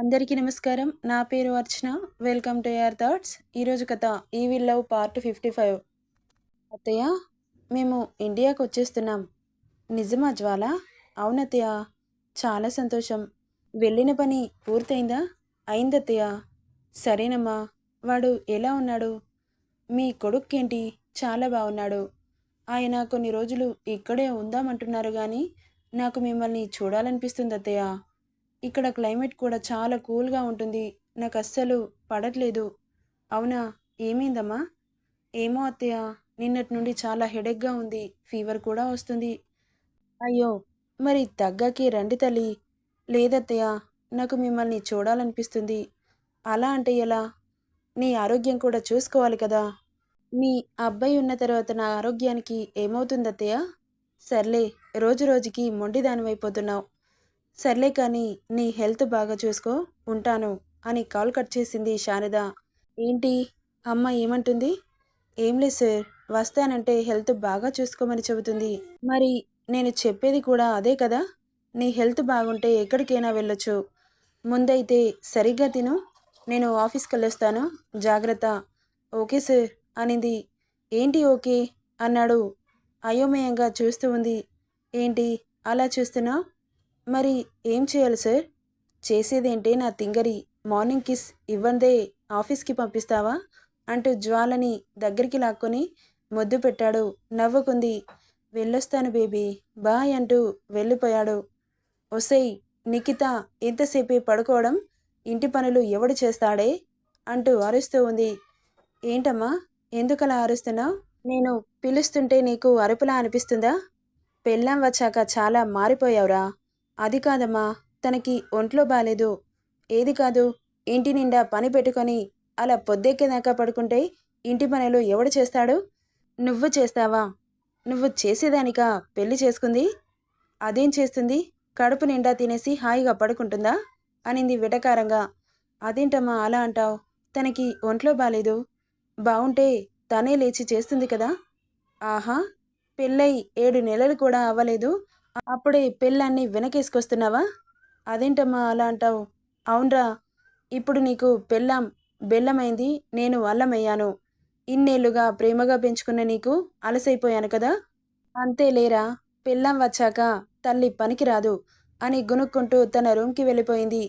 అందరికీ నమస్కారం. నా పేరు Archana. Welcome to your thoughts ఈరోజు కథ ఈ will love part fifty five. అత్తయ్య మేము ఇండియాకు వచ్చేస్తున్నాం. నిజమా జ్వాల? అవునత్తయ్య చాలా సంతోషం. వెళ్ళిన పని పూర్తయిందా? అయిందత్తయ్య. సరేనమ్మా. వాడు ఎలా ఉన్నాడు? మీ కొడుక్కేంటి? చాలా బాగున్నాడు ఆయన కొన్ని రోజులు ఇక్కడే ఉందామంటున్నారు కానీ నాకు మిమ్మల్ని చూడాలనిపిస్తుంది అత్తయ్య ఇక్కడ క్లైమేట్ కూడా చాలా కూల్గా ఉంటుంది. నాకు అస్సలు పడట్లేదు. అవునా? ఏమైందమ్మా? ఏమో అత్తయ్య నిన్నటి నుండి చాలా హెడేక్గా ఉంది. ఫీవర్ కూడా వస్తుంది. అయ్యో! మరి తగ్గకి రండి తల్లి. లేదత్తయ్య నాకు మిమ్మల్ని చూడాలనిపిస్తుంది. అలా అంటే ఎలా? నీ ఆరోగ్యం కూడా చూసుకోవాలి కదా? మీ అబ్బాయి ఉన్న తర్వాత నా ఆరోగ్యానికి ఏమవుతుంది అత్తయ్య సర్లే రోజు రోజుకి మొండిదానివైపోతున్నావు. సర్లే కానీ నీ హెల్త్ బాగా చూసుకో ఉంటాను అని కాల్ కట్ చేసింది శారద. ఏంటి? అమ్మ ఏమంటుంది? ఏం లేదు సార్ వస్తానంటే హెల్త్ బాగా చూసుకోమని చెబుతుంది. మరి నేను చెప్పేది కూడా అదే కదా? నీ హెల్త్ బాగుంటే ఎక్కడికైనా వెళ్ళొచ్చు. ముందైతే సరిగ్గా తిను నేను ఆఫీస్కి వెళ్ళొస్తాను జాగ్రత్త. ఓకే సార్ అనింది. ఏంటి ఓకే? అన్నాడు. అయోమయంగా చూస్తూ ఉంది. ఏంటి? అలా చూస్తున్నావు? మరి ఏం చేయాలి సార్? చేసేదేంటే? నా తింగరి మార్నింగ్ కిస్ ఇవ్వందే ఆఫీస్కి పంపిస్తావా? అంటూ జ్వాలని దగ్గరికి లాక్కొని మొద్దు పెట్టాడు. నవ్వుకుంది. వెళ్ళొస్తాను బేబీ. బాయ్ అంటూ వెళ్ళిపోయాడు. ఒసై నిఖిత ఎంతసేపే పడుకోవడం ఇంటి పనులు ఎవడు చేస్తాడే? అంటూ అరుస్తూ ఉంది. ఏంటమ్మా? ఎందుకలా అరుస్తున్నావు? నేను పిలుస్తుంటే నీకు అరుపులా అనిపిస్తుందా? పెళ్ళాం వచ్చాక చాలా మారిపోయావురా. అది కాదమ్మా తనకి ఒంట్లో బాలేదు. ఏది కాదు ఇంటి నిండా పని పెట్టుకొని అలా పొద్దెక్కేదాకా పడుకుంటే ఇంటి పనులు ఎవడు చేస్తాడు? నువ్వు చేస్తావా? నువ్వు చేసేదానికా పెళ్ళి చేసుకుంది? అదేం చేస్తుంది? కడుపు నిండా తినేసి హాయిగా పడుకుంటుందా? అనింది విటకారంగా. అదేంటమ్మా అలా అంటావు? తనకి ఒంట్లో బాలేదు. బావుంటే తనే లేచి చేస్తుంది కదా? ఆహా పెళ్ళై ఏడు నెలలు కూడా అవ్వలేదు. అప్పుడే పెళ్ళాన్ని వెనకేసుకొస్తున్నావా? అదేంటమ్మా అలా అంటావు? అవునరా ఇప్పుడు నీకు పెళ్ళాం బెల్లమైంది నేను అల్లమయ్యాను. ఇన్నేళ్ళుగా ప్రేమగా పెంచుకున్న నీకు అలసైపోయాను కదా? అంతే లేరా పెళ్ళాం వచ్చాక తల్లి పనికిరాదు అని గునుక్కుంటూ తన రూమ్కి వెళ్ళిపోయింది.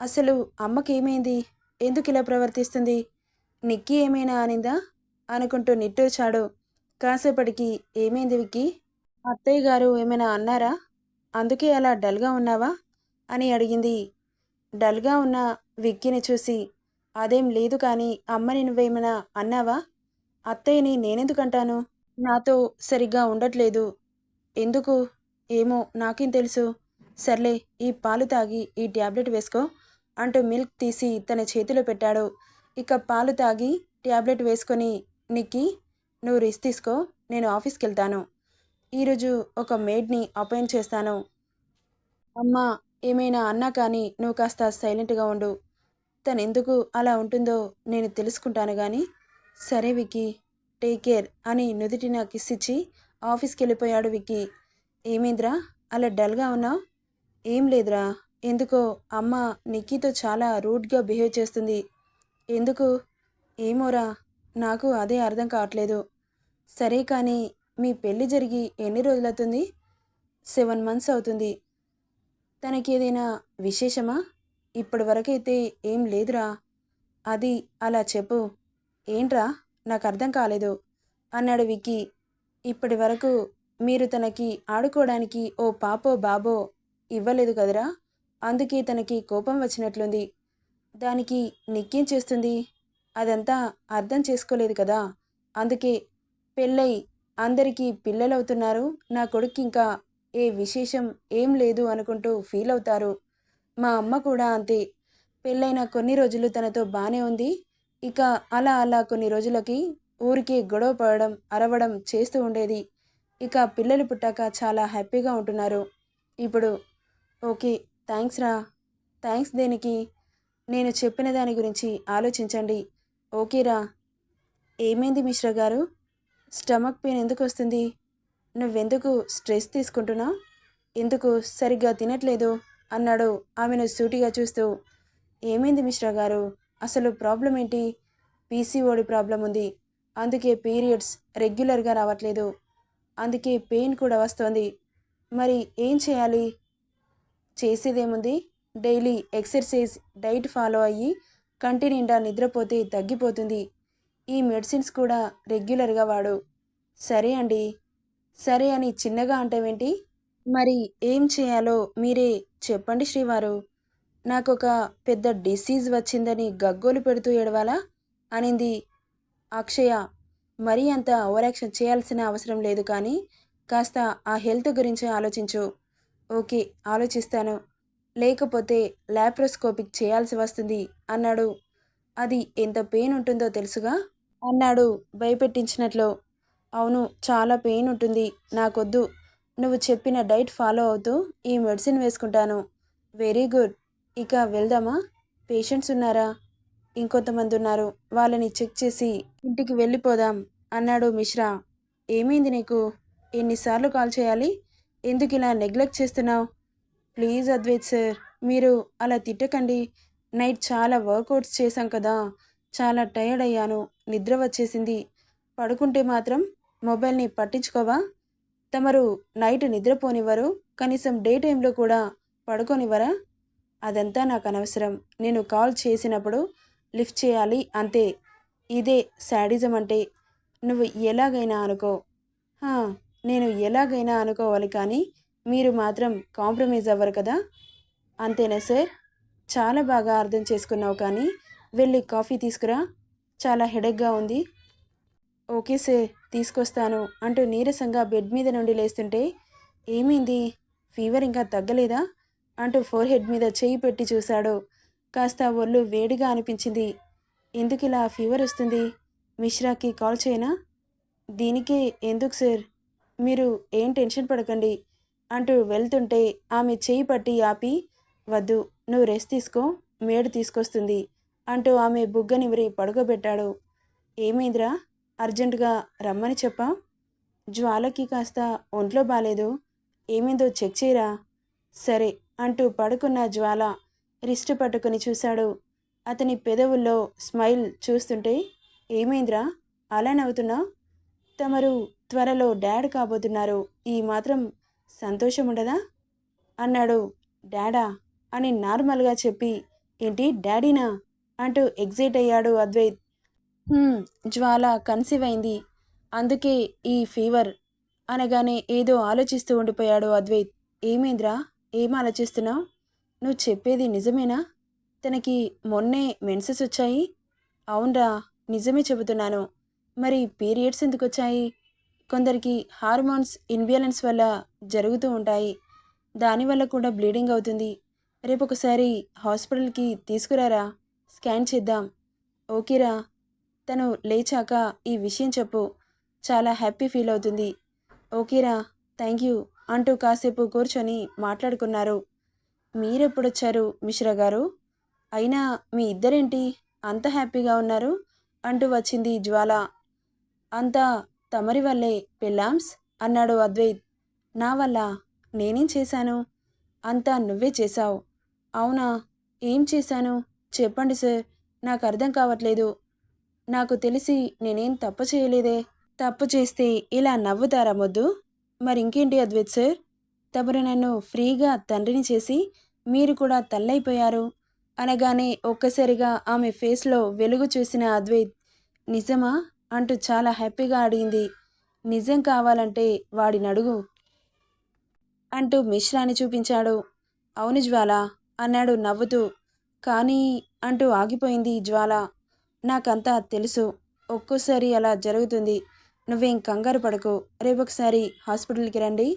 అసలు అమ్మకేమైంది? ఎందుకు ఇలా ప్రవర్తిస్తుంది? నిక్కి ఏమైనా అనిందా? అనుకుంటూ నిట్టూర్చాడు. కాసేపటికి ఏమైంది విక్కి? అత్తయ్య గారు ఏమైనా అన్నారా? అందుకే అలా డల్గా ఉన్నావా? అని అడిగింది. డల్గా ఉన్న విక్కీని చూసి అదేం లేదు కానీ అమ్మని నువ్వేమైనా అన్నావా? అత్తయ్యని నేనెందుకంటాను? నాతో సరిగ్గా ఉండట్లేదు. ఎందుకు? ఏమో నాకేం తెలుసు. సర్లే ఈ పాలు తాగి ఈ ట్యాబ్లెట్ వేసుకో అంటూ మిల్క్ తీసి తన చేతిలో పెట్టాడు. ఇక పాలు తాగి ట్యాబ్లెట్ వేసుకొని నిక్కి నువ్వు రెస్ట్ తీసుకో. నేను ఆఫీస్కి వెళ్తాను ఈరోజు ఒక మేడ్ని అపాయింట్ చేస్తాను. అమ్మా ఏమైనా అన్నా కానీ నువ్వు కాస్త సైలెంట్గా ఉండు. తను ఎందుకు అలా ఉంటుందో నేను తెలుసుకుంటాను కానీ సరే విక్కీ టేక్ కేర్ అని నుదుటిన కిస్ ఇచ్చి ఆఫీస్కి వెళ్ళిపోయాడు విక్కీ. ఏమైందిరా? అలా డల్గా ఉన్నావు? ఏం లేదురా. ఎందుకో అమ్మ నిక్కీతో చాలా రూడ్గా బిహేవ్ చేస్తుంది. ఎందుకు? ఏమోరా. నాకు అదే అర్థం కావట్లేదు. సరే కానీ మీ పెళ్ళి జరిగి ఎన్ని రోజులవుతుంది? సెవెన్ మంత్స్ అవుతుంది. తనకి ఏదైనా విశేషమా? ఇప్పటి వరకైతే ఏం లేదురా. అది అలా చెప్పు. ఏంట్రా? నాకు అర్థం కాలేదు. అన్నాడు విక్కీ. ఇప్పటి వరకు మీరు తనకి ఆడుకోవడానికి ఓ పాపో బాబో ఇవ్వలేదు కదరా? అందుకే తనకి కోపం వచ్చినట్లుంది. దానికి నిక్కేం చేస్తుంది? అదంతా అర్థం చేసుకోలేదు కదా. అందుకే పెళ్ళై అందరికీ పిల్లలవుతున్నారు. నా కొడుకు ఇంకా ఏ విశేషం ఏం లేదు అనుకుంటూ ఫీల్ అవుతారు. మా అమ్మ కూడా అంతే. పెళ్ళైన కొన్ని రోజులు తనతో బాగానే ఉంది. ఇక అలా అలా కొన్ని రోజులకి ఊరికే గొడవ పడడం అరవడం చేస్తూ ఉండేది. ఇక పిల్లలు పుట్టాక చాలా హ్యాపీగా ఉంటున్నారు. ఇప్పుడు ఓకే థ్యాంక్స్ రా. థ్యాంక్స్ దేనికి? నేను చెప్పిన దాని గురించి ఆలోచించండి. ఓకేరా ఏమైంది మిశ్రా గారు స్టమక్ పెయిన్ ఎందుకు వస్తుంది? నువ్వెందుకు స్ట్రెస్ తీసుకుంటున్నావు ఎందుకు సరిగ్గా తినట్లేదు? అన్నాడు ఆమెను సూటిగా చూస్తూ. ఏమైంది మిశ్రా గారు? అసలు ప్రాబ్లం ఏంటి? పీసీఓడి ప్రాబ్లం ఉంది. అందుకే పీరియడ్స్ రెగ్యులర్గా రావట్లేదు. అందుకే పెయిన్ కూడా వస్తుంది. మరి ఏం చేయాలి? చేసేదేముంది? డైలీ ఎక్సర్సైజ్ డైట్ ఫాలో అయ్యి కంటి నిండా నిద్రపోతే తగ్గిపోతుంది. ఈ మెడిసిన్స్ కూడా రెగ్యులర్గా వాడు. సరే అండి. సరే అని చిన్నగా అంటావేంటి? మరి ఏం చేయాలో మీరే చెప్పండి శ్రీవారు. నాకు ఒక పెద్ద డిసీజ్ వచ్చిందని గగ్గోలు పెడుతూ ఏడవాలా? అనింది అక్షయ. మరీ అంత ఓవరాక్షన్ చేయాల్సిన అవసరం లేదు కానీ కాస్త ఆ హెల్త్ గురించి ఆలోచించు. ఓకే ఆలోచిస్తాను. లేకపోతే లాప్రోస్కోపిక్ చేయాల్సి వస్తుంది అన్నాడు. అది ఎంత పెయిన్ ఉంటుందో తెలుసుగా? అన్నాడు భయపెట్టించినట్లు. అవును చాలా పెయిన్ ఉంటుంది. నాకొద్దు. నువ్వు చెప్పిన డైట్ ఫాలో అవుతూ ఈ మెడిసిన్ వేసుకుంటాను. Very good. ఇక వెళ్దామా? పేషెంట్స్ ఉన్నారా? ఇంకొంతమంది ఉన్నారు. వాళ్ళని చెక్ చేసి ఇంటికి వెళ్ళిపోదాం అన్నాడు మిశ్రా. ఏమైంది నీకు? ఎన్నిసార్లు కాల్ చేయాలి? ఎందుకు ఇలా నెగ్లెక్ట్ చేస్తున్నావు? ప్లీజ్ అద్వైత్ సార్ మీరు అలా తిట్టకండి. నైట్ చాలా వర్కౌట్స్ చేశాం కదా. చాలా టైర్డ్ అయ్యాను. నిద్ర వచ్చేసింది. పడుకుంటే మాత్రం మొబైల్ని పట్టించుకోవా? తమరు నైట్ నిద్రపోనివ్వరు. కనీసం డే టైంలో కూడా పడుకోనివ్వరా? అదంతా నాకు అనవసరం. నేను కాల్ చేసినప్పుడు లిఫ్ట్ చేయాలి అంతే. ఇదే శాడిజం అంటే నువ్వు ఎలాగైనా అనుకో. నేను ఎలాగైనా అనుకోవాలి కానీ మీరు మాత్రం కాంప్రమైజ్ అవ్వరు కదా? అంతేనా సార్? చాలా బాగా అర్థం చేసుకున్నావు కానీ వెళ్ళి కాఫీ తీసుకురా. చాలా హెడేక్గా ఉంది. ఓకే సార్ తీసుకొస్తాను అంటూ నీరసంగా బెడ్ మీద నుండి లేస్తుంటే ఏమైంది? ఫీవర్ ఇంకా తగ్గలేదా? అంటూ ఫోర్ హెడ్ మీద చేయి పెట్టి చూశాడు. కాస్త ఒళ్ళు వేడిగా అనిపించింది. ఎందుకు ఇలా ఫీవర్ వస్తుంది? మిశ్రాకి కాల్ చేయనా? దీనికి ఎందుకు సార్? మీరు ఏం టెన్షన్ పడకండి అంటూ వెళ్తుంటే ఆమె చేయి పట్టి ఆపి వద్దు నువ్వు రెస్ట్ తీసుకో మేడు తీసుకొస్తుంది. అంటూ ఆమె బుగ్గనివిరి పడుకోబెట్టాడు. ఏమైందిరా? అర్జెంటుగా రమ్మని చెప్పా? జ్వాలకి కాస్త ఒంట్లో బాలేదు. ఏమైందో చెక్ చేయరా? సరే అంటూ పడుకున్న జ్వాల రిస్ట్ పట్టుకుని చూశాడు. అతని పెదవుల్లో స్మైల్ చూస్తుంటే ఏమైందిరా? అలా నవ్వుతున్నావు తమరు త్వరలో డాడ్ కాబోతున్నారు. ఈ మాత్రం సంతోషం ఉండదా అన్నాడు. డాడా అని నార్మల్గా చెప్పి ఏంటి డాడీనా? అంటూ ఎగ్జైట్ అయ్యాడు అద్వైత్. జ్వాల కన్సీవ్ అయింది. అందుకే ఈ ఫీవర్ అనగానే ఏదో ఆలోచిస్తూ ఉండిపోయాడు అద్వైత్. ఏమైందిరా? ఏం ఆలోచిస్తున్నావు? నువ్వు చెప్పేది నిజమేనా? తనకి మొన్నే మెన్సెస్ వచ్చాయి. అవునరా నిజమే చెబుతున్నాను. మరి పీరియడ్స్ ఎందుకు వచ్చాయి? కొందరికి హార్మోన్స్ ఇన్బ్యాలెన్స్ వల్ల జరుగుతూ ఉంటాయి. దానివల్ల కూడా బ్లీడింగ్ అవుతుంది. రేపు ఒకసారి హాస్పిటల్కి తీసుకురారా? స్కాన్ చేద్దాం. ఓకేరా. తను లేచాక ఈ విషయం చెప్పు. చాలా హ్యాపీ ఫీల్ అవుతుంది. ఓకేరా. థ్యాంక్ యూ అంటూ కాసేపు కూర్చొని మాట్లాడుకున్నారు. మీరెప్పుడొచ్చారు మిశ్రా గారు? అయినా మీ ఇద్దరేంటి? అంత హ్యాపీగా ఉన్నారు అంటూ వచ్చింది జ్వాల. అంతా తమరి వల్లే పెళ్ళాంస్ అన్నాడు అద్వైత్. నా వల్ల? నేనేం చేశాను? అంతా నువ్వే చేశావు. అవునా? ఏం చేశాను? చెప్పండి సార్ నాకు అర్థం కావట్లేదు. నాకు తెలిసి నేనేం తప్పు చేయలేదే? తప్పు చేస్తే ఇలా నవ్వుతారా మొద్దు? మరి ఇంకేంటి అద్వైత్ సార్? తమరు నన్ను ఫ్రీగా తండ్రిని చేసి మీరు కూడా తల్లైపోయారు. అనగానే ఒక్కసారిగా ఆమె ఫేస్లో వెలుగు చూసిన అద్వైత్ నిజమా? అంటూ చాలా హ్యాపీగా అడిగింది. నిజం కావాలంటే వాడినడుగు అంటూ మిశ్రాని చూపించాడు. అవును జ్వాల అన్నాడు నవ్వుతూ. కానీ అంటూ ఆగిపోయింది జ్వాల. నాకంతా తెలుసు. ఒక్కోసారి అలా జరుగుతుంది. నువ్వేం కంగారు పడకు. రేపొకసారి హాస్పిటల్కి రండి.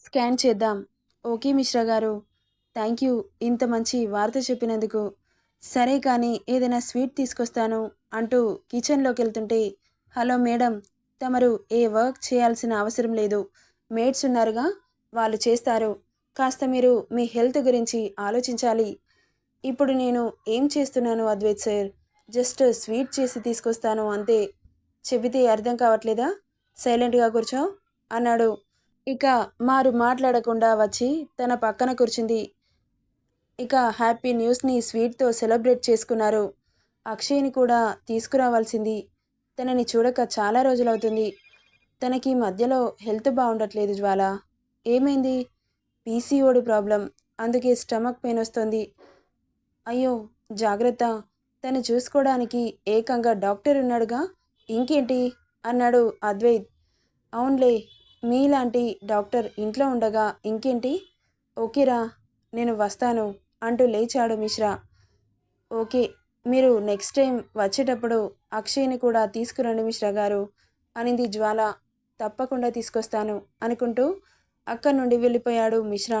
స్కాన్ చేద్దాం. ఓకే మిశ్రా గారు. Thank you. ఇంత మంచి వార్త చెప్పినందుకు. సరే కానీ ఏదైనా స్వీట్ తీసుకొస్తాను అంటూ కిచెన్లోకి వెళ్తుంటే హలో మేడం తమరు ఏ వర్క్ చేయాల్సిన అవసరం లేదు. మేడ్స్ ఉన్నారుగా వాళ్ళు చేస్తారు. కాస్త మీరు మీ హెల్త్ గురించి ఆలోచించాలి. ఇప్పుడు నేను ఏం చేస్తున్నాను అద్వైత్ సార్? జస్ట్ స్వీట్ చేసి తీసుకొస్తాను అంతే. చెబితే అర్థం కావట్లేదా? సైలెంట్గా కూర్చో అన్నాడు. ఇక మారు మాట్లాడకుండా వచ్చి తన పక్కన కూర్చుంది. ఇక హ్యాపీ న్యూస్ని స్వీట్తో సెలబ్రేట్ చేసుకున్నారు. అక్షయ్ని కూడా తీసుకురావాల్సింది. తనని చూడక చాలా రోజులవుతుంది. తనకి మధ్యలో హెల్త్ బాగుండట్లేదు జ్వాల. ఏమైంది? PCOD problem. అందుకే స్టమక్ పెయిన్ వస్తుంది. అయ్యో జాగ్రత్త. తను చూసుకోవడానికి ఏకంగా డాక్టర్ ఉన్నాడుగా? ఇంకేంటి? అన్నాడు అద్వైత్. అవునులే మీలాంటి డాక్టర్ ఇంట్లో ఉండగా ఇంకేంటి? ఓకేరా నేను వస్తాను అంటూ లేచాడు మిశ్రా. ఓకే మీరు నెక్స్ట్ టైం వచ్చేటప్పుడు అక్షయ్ని కూడా తీసుకురండి మిశ్రా గారు అనింది జ్వాల. తప్పకుండా తీసుకొస్తాను అనుకుంటూ అక్కడి నుండి వెళ్ళిపోయాడు మిశ్రా.